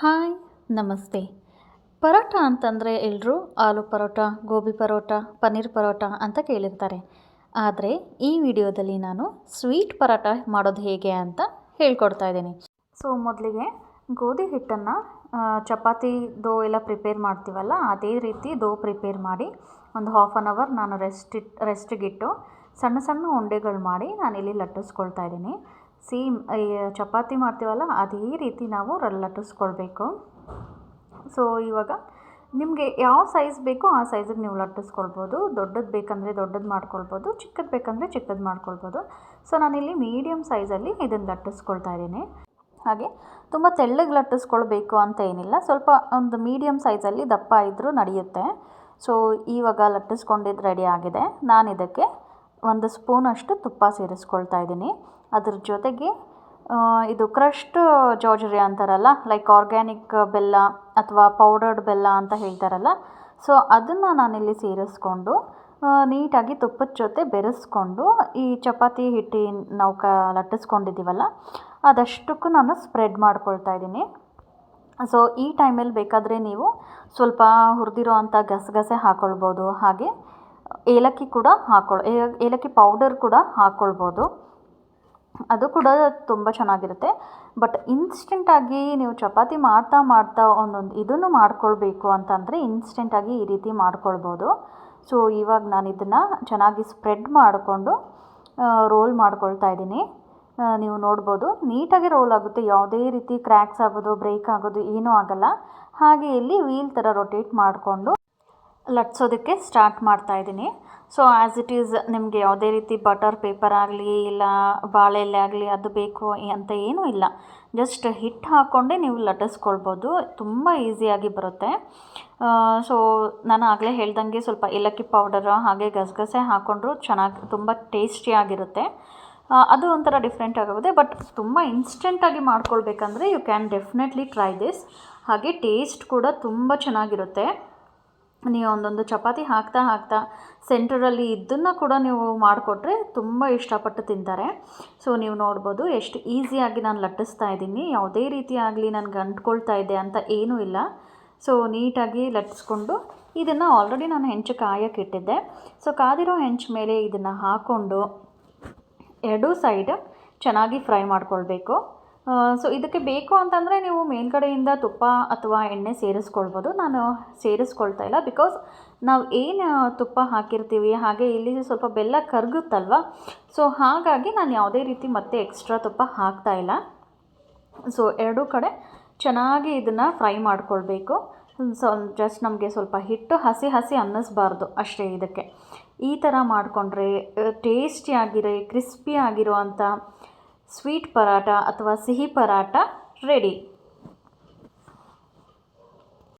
Hi, ನಮಸ್ತೆ. ಪರೋಟ ಅಂತಂದರೆ ಎಲ್ಲರೂ ಆಲೂ ಪರೋಟ, ಗೋಬಿ ಪರೋಟ, ಪನ್ನೀರ್ ಪರೋಟ ಅಂತ ಕೇಳಿರ್ತಾರೆ. ಆದರೆ ಈ ವಿಡಿಯೋದಲ್ಲಿ ನಾನು ಸ್ವೀಟ್ ಪರೋಟ ಮಾಡೋದು ಹೇಗೆ ಅಂತ ಹೇಳ್ಕೊಡ್ತಾ ಇದ್ದೀನಿ. ಸೊ, ಮೊದಲಿಗೆ ಗೋಧಿ ಹಿಟ್ಟನ್ನು ಚಪಾತಿ ದೋ ಎಲ್ಲ ಪ್ರಿಪೇರ್ ಮಾಡ್ತೀವಲ್ಲ, ಅದೇ ರೀತಿ ದೋ ಪ್ರಿಪೇರ್ ಮಾಡಿ ಒಂದು ಹಾಫ್ ಆನ್ ಅವರ್ ನಾನು ರೆಸ್ಟ್ ಇಟ್ ರೆಸ್ಟಿಗಿಟ್ಟು ಸಣ್ಣ ಸಣ್ಣ ಉಂಡೆಗಳು ಮಾಡಿ ನಾನಿಲ್ಲಿ ಲಟ್ಟಿಸ್ಕೊಳ್ತಾ ಇದ್ದೀನಿ. ಸೇಮ್ ಚಪಾತಿ ಮಾಡ್ತೀವಲ್ಲ, ಅದೇ ರೀತಿ ನಾವು ಲಟ್ಟಿಸ್ಕೊಳ್ಬೇಕು. ಸೊ ಇವಾಗ ನಿಮಗೆ ಯಾವ ಸೈಜ್ ಬೇಕೋ ಆ ಸೈಜಿಗೆ ನೀವು ಲಟ್ಟಿಸ್ಕೊಳ್ಬೋದು. ದೊಡ್ಡದು ಬೇಕಂದರೆ ದೊಡ್ಡದು ಮಾಡ್ಕೊಳ್ಬೋದು, ಚಿಕ್ಕದು ಬೇಕಂದರೆ ಚಿಕ್ಕದು ಮಾಡ್ಕೊಳ್ಬೋದು. ಸೊ ನಾನಿಲ್ಲಿ ಮೀಡಿಯಮ್ ಸೈಜಲ್ಲಿ ಇದನ್ನು ಲಟ್ಟಿಸ್ಕೊಳ್ತಾ ಇದ್ದೀನಿ. ಹಾಗೆ ತುಂಬ ತೆಳ್ಳಗೆ ಲಟ್ಟಿಸ್ಕೊಳ್ಬೇಕು ಅಂತ ಏನಿಲ್ಲ. ಸ್ವಲ್ಪ ಒಂದು ಮೀಡಿಯಮ್ ಸೈಜಲ್ಲಿ ದಪ್ಪ ಇದ್ದರೂ ನಡೆಯುತ್ತೆ. ಸೊ ಇವಾಗ ಲಟ್ಟಿಸ್ಕೊಂಡಿದ್ದು ರೆಡಿ ಆಗಿದೆ. ನಾನು ಇದಕ್ಕೆ ಒಂದು ಸ್ಪೂನಷ್ಟು ತುಪ್ಪ ಸೇರಿಸ್ಕೊಳ್ತಾ ಇದ್ದೀನಿ. ಅದ್ರ ಜೊತೆಗೆ ಇದು ಕ್ರಷ್ಟ್ ಜಾರ್ಜರಿ ಅಂತಾರಲ್ಲ ಲೈಕ್ ಆರ್ಗ್ಯಾನಿಕ್ ಬೆಲ್ಲ ಅಥವಾ ಪೌಡರ್ಡ್ ಬೆಲ್ಲ ಅಂತ ಹೇಳ್ತಾರಲ್ಲ ಸೊ ಅದನ್ನು ನಾನಿಲ್ಲಿ ಸೇರಿಸ್ಕೊಂಡು ನೀಟಾಗಿ ತುಪ್ಪದ ಜೊತೆ ಬೆರೆಸ್ಕೊಂಡು, ಈ ಚಪಾತಿ ಹಿಟ್ಟಿ ನಾವು ಕ, ಲಟ್ಟಿಸ್ಕೊಂಡಿದ್ದೀವಲ್ಲ, ಅದಷ್ಟಕ್ಕೂ ನಾನು ಸ್ಪ್ರೆಡ್ ಮಾಡ್ಕೊಳ್ತಾ ಇದ್ದೀನಿ. ಸೊ ಈ ಟೈಮಲ್ಲಿ ಬೇಕಾದರೆ ನೀವು ಸ್ವಲ್ಪ ಹುರಿದಿರೋ ಅಂಥ ಗಸಗಸೆ ಹಾಕ್ಕೊಳ್ಬೋದು ಹಾಗೆ ಏಲಕ್ಕಿ ಕೂಡ ಹಾಕ್ಕೊಳ್ ಏಲಕ್ಕಿ ಪೌಡರ್ ಕೂಡ ಹಾಕ್ಕೊಳ್ಬೋದು ಅದು ಕೂಡ ತುಂಬ ಚೆನ್ನಾಗಿರುತ್ತೆ. ಬಟ್ ಇನ್ಸ್ಟೆಂಟಾಗಿ ನೀವು ಚಪಾತಿ ಮಾಡ್ತಾ ಮಾಡ್ತಾ ಒಂದೊಂದು ಇದನ್ನು ಮಾಡ್ಕೊಳ್ಬೇಕು ಅಂತಂದರೆ ಇನ್ಸ್ಟೆಂಟಾಗಿ ಈ ರೀತಿ ಮಾಡ್ಕೊಳ್ಬೋದು. ಸೊ ಇವಾಗ ನಾನು ಇದನ್ನು ಚೆನ್ನಾಗಿ ಸ್ಪ್ರೆಡ್ ಮಾಡಿಕೊಂಡು ರೋಲ್ ಮಾಡ್ಕೊಳ್ತಾ ಇದ್ದೀನಿ. ನೀವು ನೋಡ್ಬೋದು, ನೀಟಾಗಿ ರೋಲ್ ಆಗುತ್ತೆ. ಯಾವುದೇ ರೀತಿ ಕ್ರ್ಯಾಕ್ಸ್ ಆಗೋದು ಬ್ರೇಕ್ ಆಗೋದು ಏನೂ ಆಗಲ್ಲ. ಹಾಗೆ ಇಲ್ಲಿ ವೀಲ್ ಥರ ರೊಟೇಟ್ ಮಾಡಿಕೊಂಡು ಲಟ್ಸೋದಕ್ಕೆ ಸ್ಟಾರ್ಟ್ ಮಾಡ್ತಾ ಇದ್ದೀನಿ. ಸೊ ಆ್ಯಸ್ ಇಟ್ ಈಸ್ ನಿಮಗೆ ಯಾವುದೇ ರೀತಿ ಬಟರ್ ಪೇಪರ್ ಆಗಲಿ ಇಲ್ಲ ಬಾಳೆ ಎಲೆ ಆಗಲಿ ಅದು ಬೇಕು ಅಂತ ಏನೂ ಇಲ್ಲ. ಜಸ್ಟ್ ಹಿಟ್ಟು ಹಾಕ್ಕೊಂಡೇ ನೀವು ಲಟ್ಟಿಸ್ಕೊಳ್ಬೋದು. ತುಂಬ ಈಸಿಯಾಗಿ ಬರುತ್ತೆ. ಸೊ ನಾನು ಆಗಲೇ ಹೇಳ್ದಂಗೆ ಸ್ವಲ್ಪ ಏಲಕ್ಕಿ ಪೌಡರು ಹಾಗೆ ಗಸಗಸೆ ಹಾಕ್ಕೊಂಡ್ರು ಚೆನ್ನಾಗಿ, ತುಂಬ ಟೇಸ್ಟಿಯಾಗಿರುತ್ತೆ ಅದು ಒಂಥರ ಡಿಫ್ರೆಂಟ್ ಆಗುತ್ತೆ ಬಟ್ ತುಂಬ ಇನ್ಸ್ಟೆಂಟಾಗಿ ಮಾಡ್ಕೊಳ್ಬೇಕಂದ್ರೆ you can definitely try this ಹಾಗೆ ಟೇಸ್ಟ್ ಕೂಡ ತುಂಬ ಚೆನ್ನಾಗಿರುತ್ತೆ. ನೀವು ಒಂದೊಂದು ಚಪಾತಿ ಹಾಕ್ತಾ ಹಾಕ್ತಾ ಸೆಂಟ್ರಲ್ಲಿ ಇದನ್ನು ಕೂಡ ನೀವು ಮಾಡಿಕೊಟ್ರೆ ತುಂಬ ಇಷ್ಟಪಟ್ಟು ತಿಂತಾರೆ. ಸೊ, ನೀವು ನೋಡ್ಬೋದು ಎಷ್ಟು ಈಸಿಯಾಗಿ ನಾನು ಲಟ್ಟಿಸ್ತಾ ಇದ್ದೀನಿ. ಯಾವುದೇ ರೀತಿ ಆಗಲಿ ನನಗೆ ಅಂಟ್ಕೊಳ್ತಾ ಇದೆ ಅಂತ ಏನೂ ಇಲ್ಲ. ಸೊ, ನೀಟಾಗಿ ಲಟ್ಟಿಸ್ಕೊಂಡು ಇದನ್ನು ಆಲ್ರೆಡಿ ನಾನು ಹೆಂಚು ಕಾಯಕ್ಕೆ ಇಟ್ಟಿದ್ದೆ. ಸೊ, ಕಾದಿರೋ ಹೆಂಚು ಮೇಲೆ ಇದನ್ನು ಹಾಕ್ಕೊಂಡು ಎರಡೂ ಸೈಡ್ ಚೆನ್ನಾಗಿ ಫ್ರೈ ಮಾಡ್ಕೊಳ್ಬೇಕು. ಸೊ ಇದಕ್ಕೆ ಬೇಕು ಅಂತಂದರೆ ನೀವು ಮೇಲ್ಗಡೆಯಿಂದ ತುಪ್ಪ ಅಥವಾ ಎಣ್ಣೆ ಸೇರಿಸ್ಕೊಳ್ಬೋದು. ನಾನು ಸೇರಿಸ್ಕೊಳ್ತಾ ಇಲ್ಲ ಬಿಕಾಸ್ ನಾವು ಏನು ತುಪ್ಪ ಹಾಕಿರ್ತೀವಿ, ಹಾಗೆ ಇಲ್ಲಿ ಸ್ವಲ್ಪ ಬೆಲ್ಲ ಕರಗುತ್ತಲ್ವ? ಸೊ ಹಾಗಾಗಿ ನಾನು ಯಾವುದೇ ರೀತಿ ಮತ್ತೆ ಎಕ್ಸ್ಟ್ರಾ ತುಪ್ಪ ಹಾಕ್ತಾ ಇಲ್ಲ. ಸೊ ಎರಡೂ ಕಡೆ ಚೆನ್ನಾಗಿ ಇದನ್ನು ಫ್ರೈ ಮಾಡ್ಕೊಳ್ಬೇಕು. ಸೊ ಜಸ್ಟ್ ನಮಗೆ ಸ್ವಲ್ಪ ಹಿಟ್ಟು ಹಸಿ ಹಸಿ ಅನ್ನಿಸ್ಬಾರ್ದು ಅಷ್ಟೇ ಇದಕ್ಕೆ. ಈ ಥರ ಮಾಡಿಕೊಂಡ್ರೆ ಟೇಸ್ಟಿಯಾಗಿರೋ ಕ್ರಿಸ್ಪಿ ಆಗಿರೋ ಅಂಥ ಸ್ವೀಟ್ ಪರಾಟ ಅಥವಾ ಸಿಹಿ ಪರಾಟ ರೆಡಿ